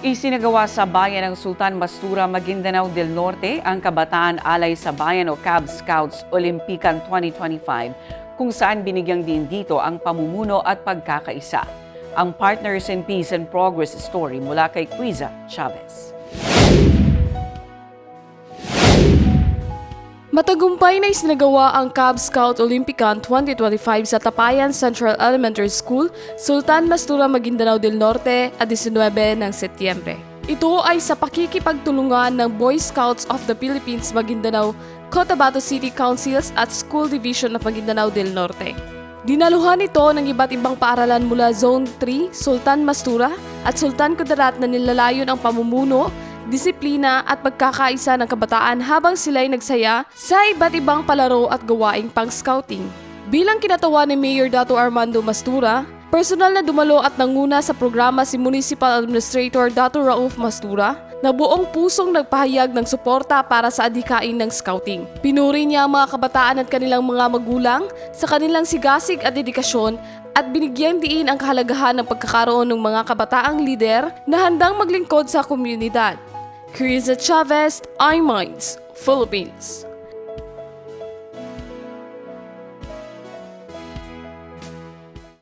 Isinagawa sa bayan ng Sultan Mastura, Maguindanao del Norte ang Kabataan Alay sa Bayan o Cab Scouts Olympican 2025 kung saan binigyang din dito ang pamumuno at pagkakaisa. Ang Partners in Peace and Progress story mula kay Quiza Chavez. Matagumpay na isinagawa ang Cub Scout Olympican 2025 sa Tapayan Central Elementary School, Sultan Mastura, Maguindanao del Norte at 19 ng Setyembre. Ito ay sa pakikipagtulungan ng Boy Scouts of the Philippines, Maguindanao, Cotabato City Councils at School Division of Maguindanao del Norte. Dinaluhan ito ng iba't ibang paaralan mula Zone 3, Sultan Mastura at Sultan Kudarat na nilalayon ang pamumuno, disiplina at pagkakaisa ng kabataan habang sila'y nagsaya sa iba't ibang palaro at gawaing pang-scouting. Bilang kinatawa ni Mayor Dato Armando Mastura, personal na dumalo at nanguna sa programa si Municipal Administrator Dato Rauf Mastura na buong pusong nagpahayag ng suporta para sa adhikain ng scouting. Pinuri niya ang mga kabataan at kanilang mga magulang sa kanilang sigasig at dedikasyon at binigyan diin ang kahalagahan ng pagkakaroon ng mga kabataang lider na handang maglingkod sa komunidad. Criza Chavez, iMinds, Philippines.